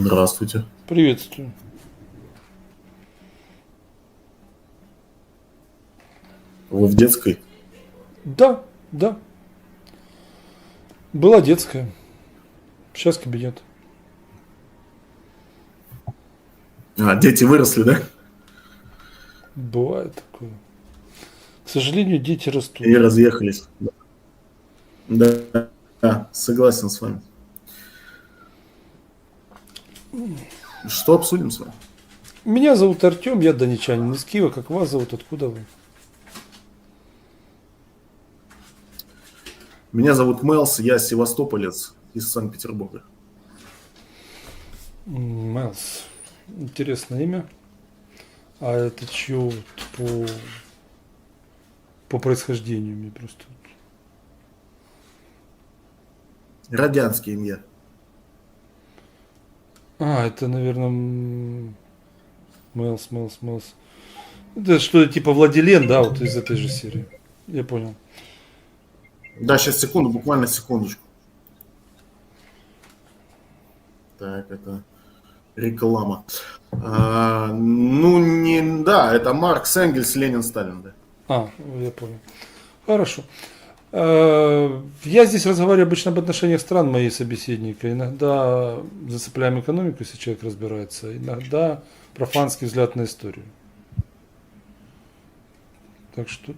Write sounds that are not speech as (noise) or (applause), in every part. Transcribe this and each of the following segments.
Здравствуйте. Приветствую. Вы в детской? Да, да. Была детская. Сейчас кабинет. А, дети выросли, да? Бывает такое. К сожалению, дети растут. И разъехались. Да, да, согласен с вами. Что обсудим с вами? Меня зовут Артем, я донечанин из Киева. Как вас зовут? Откуда вы? Меня зовут Мелс, я севастополец из Санкт-Петербурга. М, Майлз. Интересное имя. А это чье по, по происхождению мне просто. Радянский имя. А, это, наверное, Мэлс, Мэлс, Мэлс. Это что-то типа Владилен, да, вот из этой же серии. Я понял. Да, сейчас секунду, буквально секундочку. Так, это реклама. А, ну, не, да, это Маркс, Энгельс, Ленин, Сталин, да. А, я понял. Хорошо. Э, Я здесь разговариваю обычно об отношениях стран моей собеседника. Иногда зацепляем экономику, если человек разбирается. Иногда профанский взгляд на историю. Так что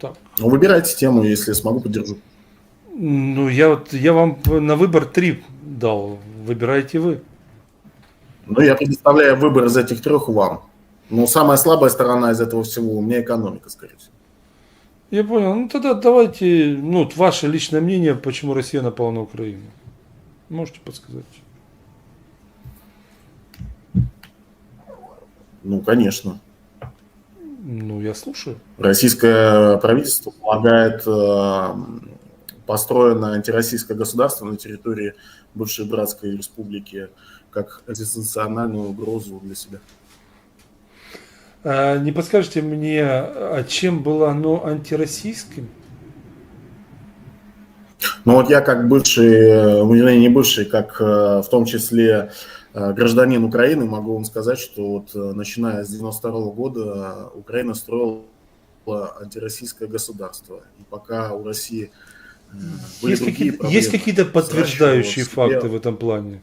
так. Ну, выбирайте тему, если смогу, поддержу. Ну, я вот я вам на выбор три дал. Выбирайте вы. Ну, я предоставляю выбор из этих трех вам. Ну, самая слабая сторона из этого всего у меня экономика, скорее всего. Я понял. Ну тогда давайте, ну, вот ваше личное мнение, почему Россия напала на Украину. Можете подсказать? Ну, конечно. Ну, я слушаю. Российское правительство полагает э, построенное антироссийское государство на территории бывшей братской республики как экзистенциональную угрозу для себя. А не подскажете мне, а чем было оно антироссийским? Ну вот я как бывший, ну, вернее, не бывший, как э, в том числе э, гражданин Украины, могу вам сказать, что вот э, начиная с 92 года э, Украина строила антироссийское государство. И пока у России были Есть другие какие-то, есть проблемы, какие-то подтверждающие факты в этом плане?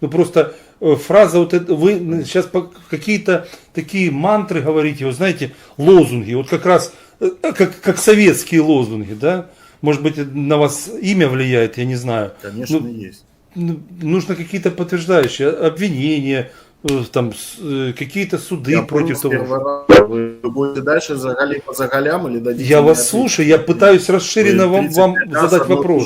Ну просто э, фраза вот это, вы сейчас какие-то такие мантры говорите, вот знаете, лозунги, вот как раз э, как, как советские лозунги, да? Может быть, на вас имя влияет, я не знаю. Конечно, Ну, есть. Ну, нужно какие-то подтверждающие обвинения, э, там с- э, какие-то суды Я против того. Вы будете дальше заголи по заголям или дадите Я вас ответить? слушаю, я пытаюсь расширенно вам, 35 вам задать вопрос.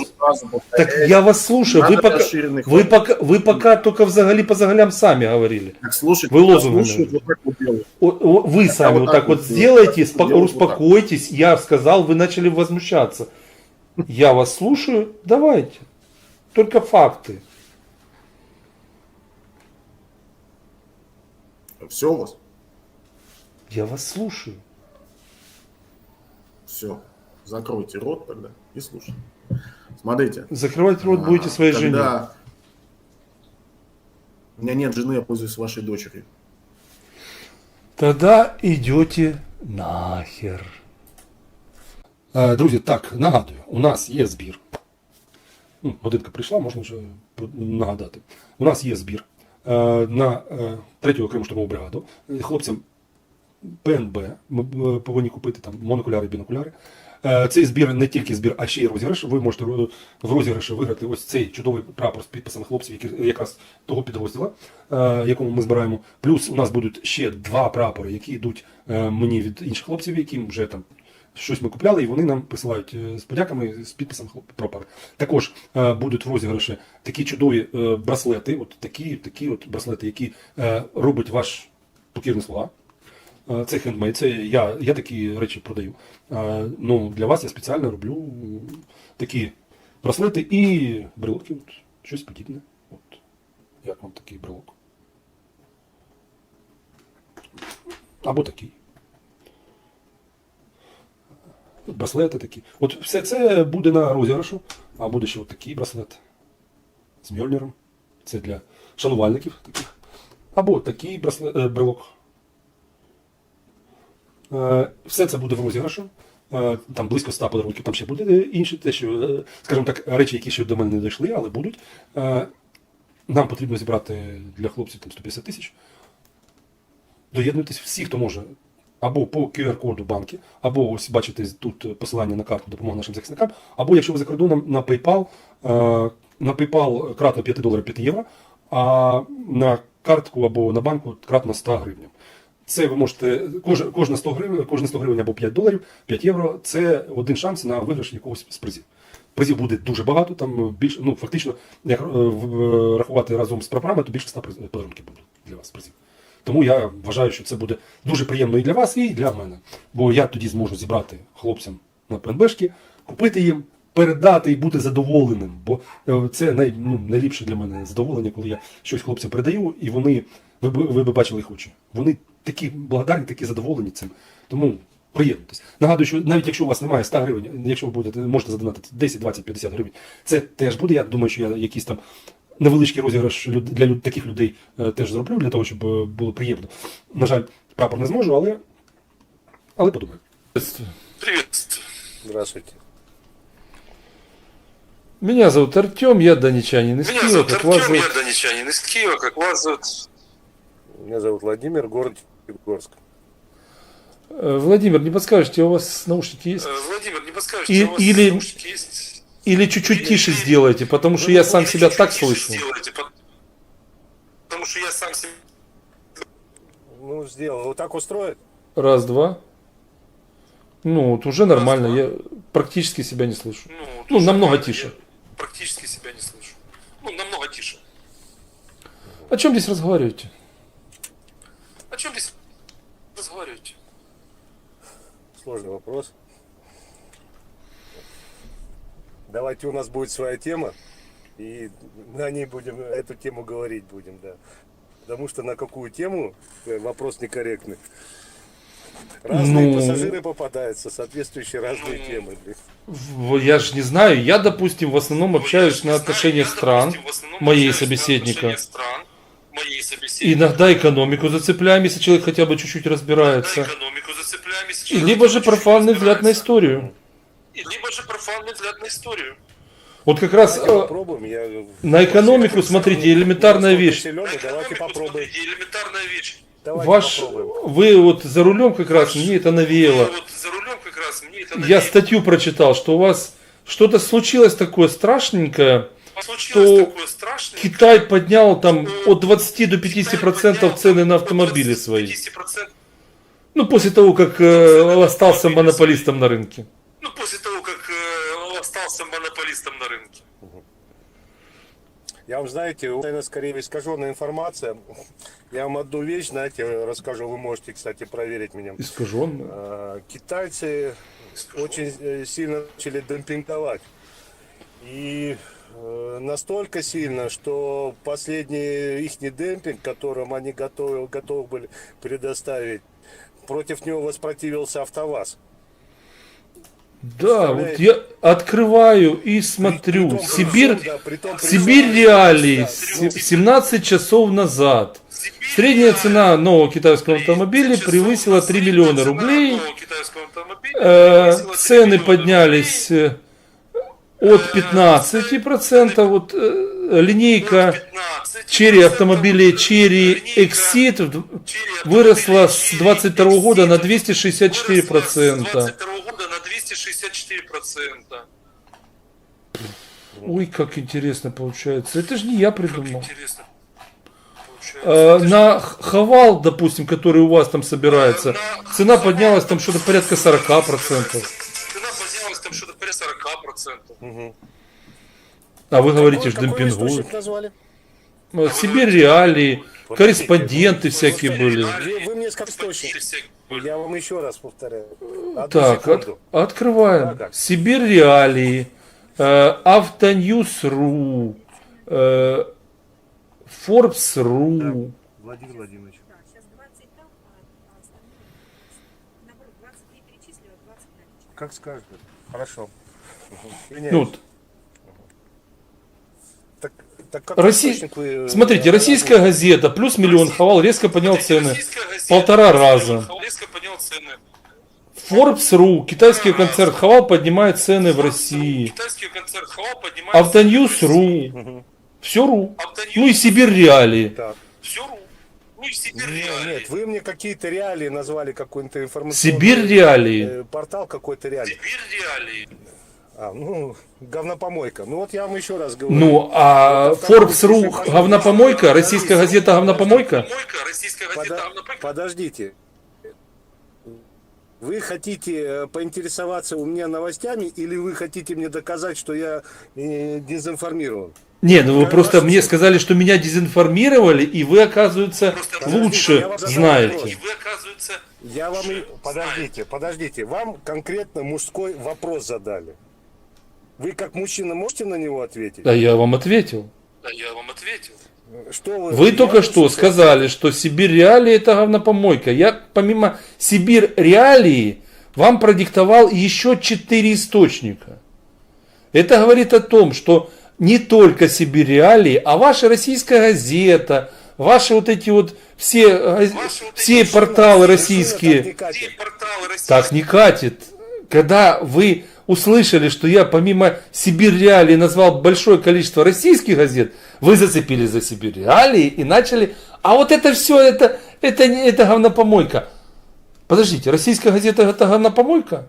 Так я вас слушаю, вы пока, вы пока, вы пока только взагалі по загалям сами говорили. Так, слушайте, Вы лозунгами. слушаю, вот так вот делаю. О- о, Вы сами вот так так вот споко- Делаю вот так. успокойтесь. Я сказал, вы начали возмущаться. Я вас слушаю, давайте. Только факты. Все у вас? Я вас слушаю. Все. Закройте рот тогда и слушайте. Смотрите. Закрывать рот будете а, своей жене. когда У меня нет жены, я пользуюсь вашей дочерью. Тогда идете нахер. Е, Друзі, так, нагадую, у нас є збір. Ну, годинка прийшла, можна вже нагадати. У нас є збір е, На е, третю окрему штурмову бригаду. Е, Хлопцям ПНБ ми е, повинні купити там монокуляри, бінокуляри. Е, Цей збір не тільки збір, а ще й розіграш. Ви можете в розіграші виграти ось цей чудовий прапор з підписами хлопців, які якраз того підрозділа, е, якому ми збираємо. Плюс у нас будуть ще два прапори, які йдуть е, мені від інших хлопців, яким вже там щось ми купляли, і вони нам присилають е, з подяками з підписом хлоп- Також е, будуть в розіграші такі чудові е, браслети, от такі, такі от браслети, які робить ваш покірний слуга. Це хендмейд, це я, я такі речі продаю. Ну, для вас я спеціально роблю такі браслети і брелоки, от, щось подібне. От, як вам такий брелок? Або такий. От Браслети такі. От все це буде на розіграшу, а буде ще такий браслет з Мьольнером. Це для шанувальників таких. Або такий браслет, е, брелок. Е, Все це буде в розіграшу. Е, Там близько 100 подарунків, там ще буде інші, те, що, скажімо так, речі, які ще до мене не дійшли, але будуть. Нам потрібно зібрати для хлопців там 150 тисяч. Доєднуйтесь всі, хто може. Або по QR-коду банки, або ось бачите тут посилання на карту допомоги нашим захисникам, або якщо ви за кордоном на PayPal, е, на PayPal кратно 5 доларів 5 євро, а на картку або на банку кратно 100 гривень. Це ви можете кожна 100 гривень, кожна 100 гривень або 5 доларів, 5 євро це один шанс на виграш якогось з призів. Призів буде дуже багато, там більше, ну фактично, як е, рахувати разом з прапорами, то більше 100 приз- подарунків буде для вас призів. Тому я вважаю, що це буде дуже приємно і для вас, і для мене. Бо я тоді зможу зібрати хлопцям на ПНБшки, купити їм, передати і бути задоволеним. Бо е, це най, ну, найліпше для мене задоволення, коли я щось хлопцям передаю, і вони, ви, ви б бачили їх очі. Вони такі благодарні, такі задоволені цим. Тому приєднуйтесь. Нагадую, що навіть якщо у вас немає 100 гривень, якщо ви будете, можете задонатити 10, 20, 50 гривень, це теж буде. Я думаю, що я якийсь там невеличкий розіграш для таких людей теж зроблю, для того, щоб було приємно. На жаль, прапор не зможу, але, але подумаю. Приветствую. Здравствуйте. Меня зовут Артем, я донечанин из Меня Киева, зовут как Артем, вас я зовут? донечанин из Киева, как вас зовут? Меня зовут Владимир, город Пятигорск. Э, Владимир, не подскажете, у вас наушники есть? Э, Владимир, не подскажете, И- у вас или- наушники есть? Или чуть-чуть тише сделайте, потому что я сам Или себя так слышу. Потому что я сам себя... Ну, сделал. Вот так устроит? Раз, два. Ну, вот уже нормально, я практически себя не слышу. Ну, Ну, тоже намного тише. Практически себя не слышу. Ну, намного тише. О чем здесь разговариваете? О чем здесь разговариваете? Сложный вопрос. Давайте у нас будет своя тема, и на ней будем, эту тему говорить будем, да. Потому что на какую тему, э, вопрос некорректный. Разные Ну. пассажиры попадаются, соответствующие разные темы. Я же не знаю, я, допустим, в основном общаюсь на отношения стран, моей собеседника. Иногда экономику зацепляем, если человек хотя бы чуть-чуть разбирается. либо же профанный взгляд на историю. И либо же профанный взгляд на историю. Вот как раз Давайте э, попробуем. Я... на экономику, смотрите, элементарная вещь. силен, На давайте попробуем. смотрите, элементарная вещь. Давайте Ваш, попробуем. вы вот за рулем как раз, мне это навеяло. Вот за рулем как раз мне это Я навеяло. статью прочитал, что у вас что-то случилось такое страшненькое. Случилось что такое страшное. Китай поднял там от 20 до 50 процентов цены на автомобили свои. 50%, Ну, после того, как э, остался монополистом на рынке. ну, после того, остался монополистом на рынке. Я вам, знаете, наверное, скорее искаженная информация. (laughs) Я вам одну вещь, знаете, расскажу. Вы можете, кстати, проверить меня. Искаженно. А, Китайцы очень э, сильно начали демпинговать. И э, настолько сильно, что последний их демпинг, которым они готовы, готовы были предоставить, против него воспротивился АвтоВАЗ. Да, вот я открываю и смотрю. Притом, Сибирь, да, притом, Сибирь притом- реалии да, с- 17 часов назад. Средняя цена нового китайского автомобиля превысила 3 миллиона рублей. Э, Цены поднялись э, от 15%. Вот э, линейка Черри автомобилей Черри Exit выросла с 22 года на 264%. 22 года на 264%. Ой, как интересно получается. Это же не я придумал. Интересно. Э, На Х- Хавал, допустим, который у вас там собирается, цена поднялась там что-то порядка 40%. Цена поднялась там что-то порядка 40%. Мгм. А вы говорите, что демпингуют. Э, Сибирь реалии, корреспонденты всякие были. Вы, вы мне скажите источник. Я вам еще раз повторяю. Одну Так, от- открываем. Да. Сибирь реалии, э, Автоньюз.ру, э, Forbes.ru. Владимир Владимирович. Да, сейчас 20 там, а, а остальные, наоборот, 23 перечислила, 20 наличных. Как скажете. Хорошо. Мгм. Извиняюсь. Ну, Так Так Россия... источник вы, э, Смотрите, российская газета плюс миллион хавал резко поднял цены полтора раза. Резко поднял цены. Forbes.ru, китайский концерт хавал поднимает цены в России. Китайский концерт Хавал поднимает Автоньюз.ру, все ру. Автоньюз. Ну и Сибирь Реалии. Все ру. Ну и Сибирь Нет, реалии. нет, вы мне какие-то реалии назвали, какой-то информационный... Сибирь Реалии. э, Портал какой-то реалий. Сибирь реалии. А, ну, говнопомойка. Ну вот я вам еще раз говорю. Ну, а Forbes.ru говнопомойка, российская газета говнопомойка? Помойка, российская газета Подо- «Говнопомойка». Подождите. Вы хотите э, поинтересоваться у меня новостями или вы хотите мне доказать, что я э, дезинформирован? Не, ну вы просто мне сказали, что меня дезинформировали, и вы, оказывается, Просто лучше знаете. Вы, оказывается, Я вам... Подождите, подождите. Вам конкретно мужской вопрос задали. Вы как мужчина можете на него ответить? Да я вам ответил. да, я вам ответил. Что вы... Вы только что сказали, что Сибирь Реалии это говнопомойка. Я помимо Сибирь Реалии вам продиктовал еще четыре источника. Это говорит о том, что не только Сибирь Реалии, а ваша российская газета, ваши вот эти вот все, Ваши вот все эти порталы российские. так не катит. Все порталы российские. Так не катит. Когда вы услышали, что я помимо Сибирь назвал большое количество российских газет, вы зацепились за Сибирь и начали... А вот это все, это, это, это говнопомойка. Подождите, российская газета это говнопомойка?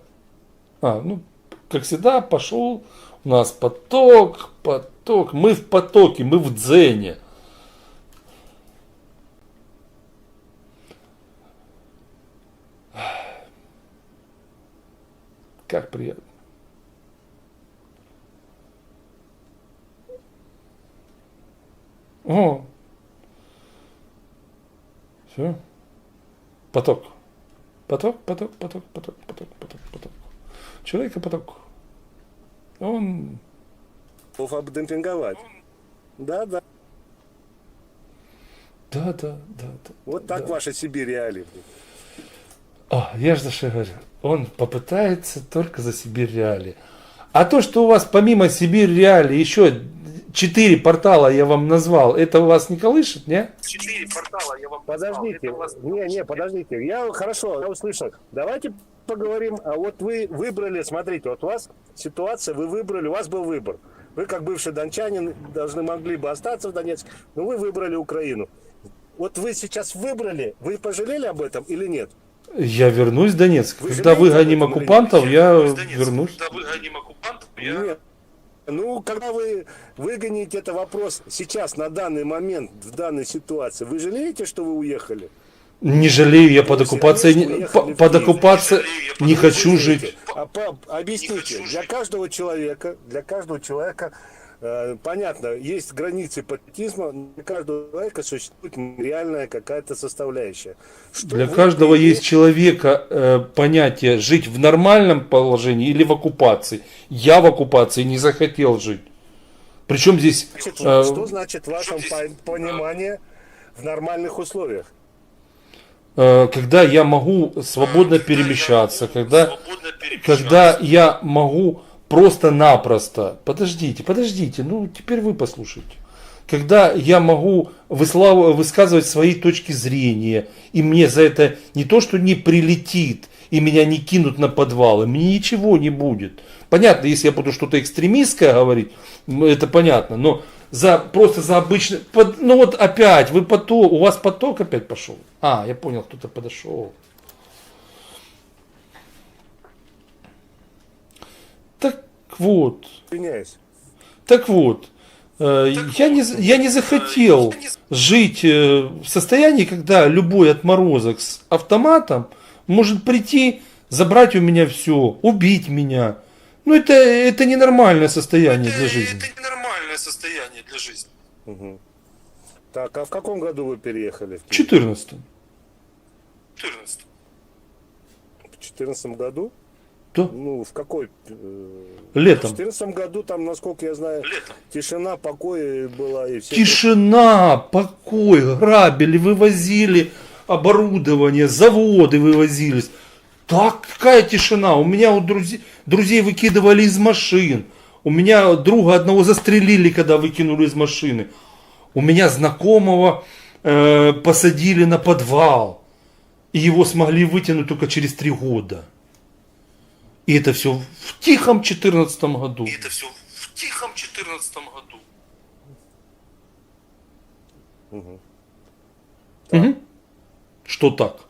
А, ну, как всегда, пошел у нас поток, поток. Мы в потоке, мы в дзене. Как приятно. О. Все. Поток. Поток, поток, поток, поток, поток, поток, поток. Человека поток. Он... Обдемпинговать. Да, да. Да, да, да, да. Вот так да. ваша Сибирь реалии. О, я же за что говорю. Он попытается только за Сибирь Реалии. А то, что у вас помимо Сибирь Реалии еще четыре портала я вам назвал, это у вас не колышет, не? Четыре портала я вам Подождите, назвал. Вас- не, не, подождите. Я хорошо, я услышал. Давайте поговорим. А вот вы выбрали, смотрите, вот у вас ситуация, вы выбрали, у вас был выбор. Вы как бывший дончанин должны могли бы остаться в Донецке, но вы выбрали Украину. Вот вы сейчас выбрали, вы пожалели об этом или нет? Я вернусь в Донецк. Вы Когда выгоним оккупантов, я Донецка. вернусь. Когда выгоним оккупантов, я... Нет. Ну, когда вы выгоните, это вопрос сейчас, на данный момент, в данной ситуации, вы жалеете, что вы уехали? Не жалею, я под оккупацией, под оккупацией Не жалею, я под не хочу жить. а по- объясните, хочу для каждого человека, для каждого человека, понятно, есть границы патриотизма, для каждого человека существует реальная какая-то составляющая. Что Для вы каждого есть человека э, понятие жить в нормальном положении или в оккупации. Я в оккупации не захотел жить. Причем здесь Значит, э, что значит в вашем здесь? по- понимании в нормальных условиях? э, когда я могу свободно Когда я перемещаться, могу когда, свободно перемещаться. когда я могу просто-напросто, подождите, подождите, ну теперь вы послушайте. Когда я могу выслав- высказывать свои точки зрения, и мне за это не то, что не прилетит, и меня не кинут на подвалы, мне ничего не будет. Понятно, если я буду что-то экстремистское говорить, это понятно, но за, просто за обычный, под- ну вот опять, вы поток, у вас поток опять пошел. А, я понял, кто-то подошел. Так вот, Извиняюсь. так вот, э, я, не, я не захотел жить э, в состоянии, когда любой отморозок с автоматом может прийти, забрать у меня все, убить меня. Ну это, это ненормальное состояние это, для жизни. Это ненормальное состояние для жизни. Так, а в каком году вы переехали? В В Киев? 14 14. В 2014 году? Да, Ну, в какой? э, В летом. 2014 году там, насколько я знаю, Летом. тишина, покой была и все. Тишина, покой, грабили, вывозили оборудование, заводы вывозились. Такая тишина. У меня у друзей, друзей выкидывали из машин. У меня друга одного застрелили, когда выкинули из машины. У меня знакомого э, посадили на подвал. И его смогли вытянуть только через три года. И это все в тихом 14 году. И это все в тихом 14 году. Мгм. Что так?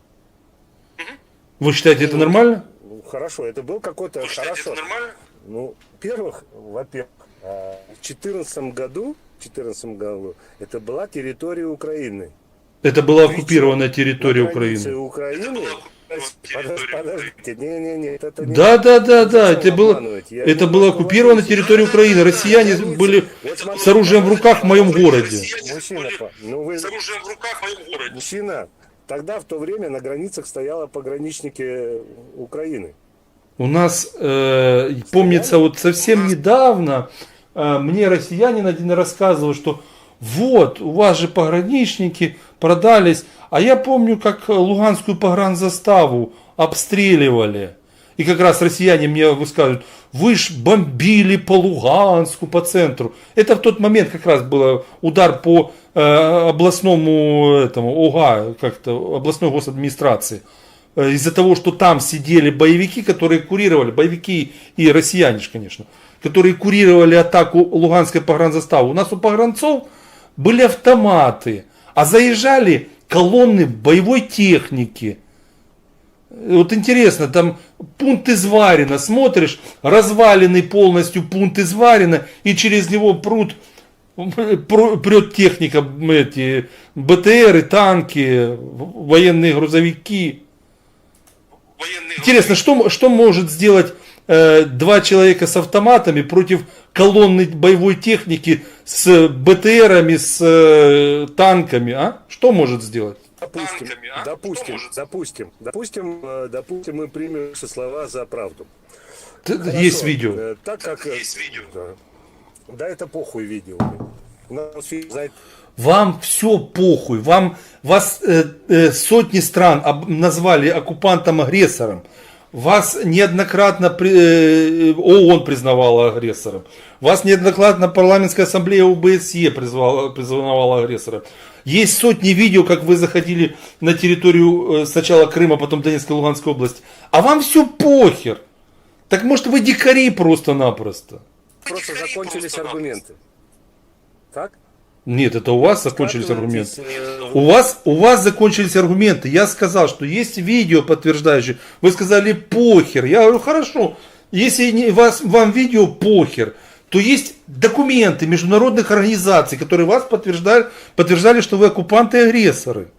Вы считаете это нормально? Ну, Хорошо, это был какой-то... Вы считаете, Хорошо. это нормально? Ну, во-первых, во-первых, а, в 2014 году, в 14 году это была территория Украины. Это была оккупированная территория Украины. Украины. была оккупированная территория Подожди, подождите, не-не-не, это не Да, да, да, да. Это было? Я это оккупированная говорить. территория Украины. Россияне были с оружием в руках в моем городе. Мужчина, были по- ну вы, с оружием в руках в моем городе. мужчина, тогда в то время на границах стояли пограничники Украины. У нас, э, помнится, вот совсем недавно э, мне россиянин один рассказывал, что вот, у вас же пограничники продались. А я помню, как Луганскую погранзаставу обстреливали. И как раз россияне мне высказывают, вы ж бомбили по Луганску, по центру. Это в тот момент как раз был удар по э, областному этому, ОГА, как-то, областной госадминистрации. Э, Из-за того, что там сидели боевики, которые курировали, боевики и россияне, конечно, которые курировали атаку Луганской погранзаставы. У нас у погранцов были автоматы, а заезжали колонны боевой техники. Вот интересно, там пункт Изварина, смотришь, разваленный полностью пункт Изварина, и через него прут, пру- прет техника, эти БТРы, танки, военные грузовики. Военные Интересно, что, что может сделать э, два человека с автоматами против колонны боевой техники с БТРами, с э, танками, а? Что может сделать? Допустим, Танками, а? допустим, допустим, допустим, э, допустим, мы примем ваши слова за правду. Хорошо, Есть видео. э, Так как... Есть видео. Да, Да это похуй видео. Вам все похуй. Вам вас э, э, сотни стран об- назвали оккупантом-агрессором. Вас неоднократно при- э, ООН признавала агрессором. Вас неоднократно парламентская ассамблея ОБСЕ призвала, признавала агрессором. Есть сотни видео, как вы заходили на территорию э, сначала Крыма, потом Донецкой и Луганской области. А вам все похер. Так может вы дикари просто-напросто. просто закончились аргументы. Так? Нет, это у вас закончились аргументы. У вас, у вас закончились аргументы. Я сказал, что есть видео подтверждающее. Вы сказали похер. Я говорю, хорошо. Если не, вас, вам видео похер, то есть документы международных организаций, которые вас подтверждали, подтверждали, что вы оккупанты и агрессоры.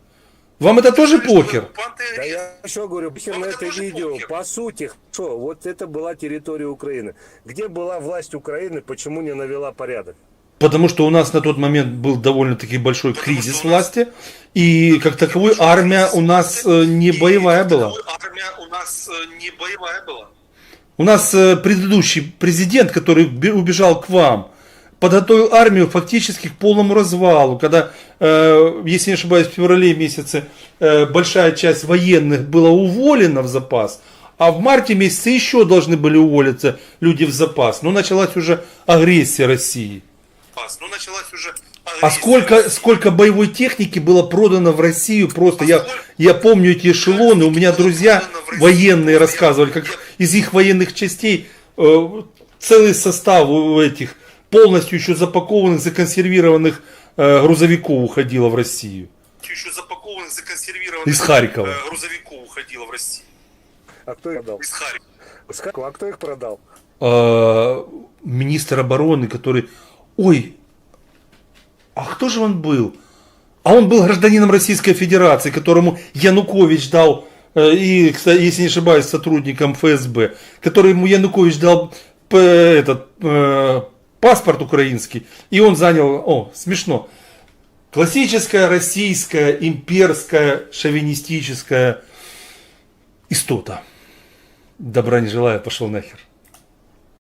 Вам это тоже похер? Да я еще говорю, похер на это видео. похер. По сути, что, вот это была территория Украины. Где была власть Украины, почему не навела порядок? Потому что у нас на тот момент был довольно-таки большой кризис власти. И как таковой армия у нас э, не боевая была. Армия у нас э, не боевая была. У нас э, предыдущий президент, который бе- убежал к вам, подготовил армию фактически к полному развалу, когда, э, если не ошибаюсь, в феврале месяце э, большая часть военных была уволена в запас, а в марте месяце еще должны были уволиться люди в запас. Но началась уже агрессия России. Пас. Ну, началась уже А сколько, сколько боевой техники было продано в Россию просто, я, я помню эти эшелоны, у меня друзья военные рассказывали, как из их военных частей э, целый состав у этих полностью еще запакованных, законсервированных э, грузовиков уходило в Россию. еще запакованных, законсервированных Из Харькова. э, грузовиков уходило в Россию. А кто их продал? Из Харькова. А кто их продал? Э, министр обороны, который, ой, а кто же он был? А он был гражданином Российской Федерации, которому Янукович дал, э, и, если не ошибаюсь, сотрудником ФСБ, который ему Янукович дал п- этот э, паспорт украинский, и он занял, о, смешно, классическая российская имперская шовинистическая истота. Добра не желаю, пошел нахер.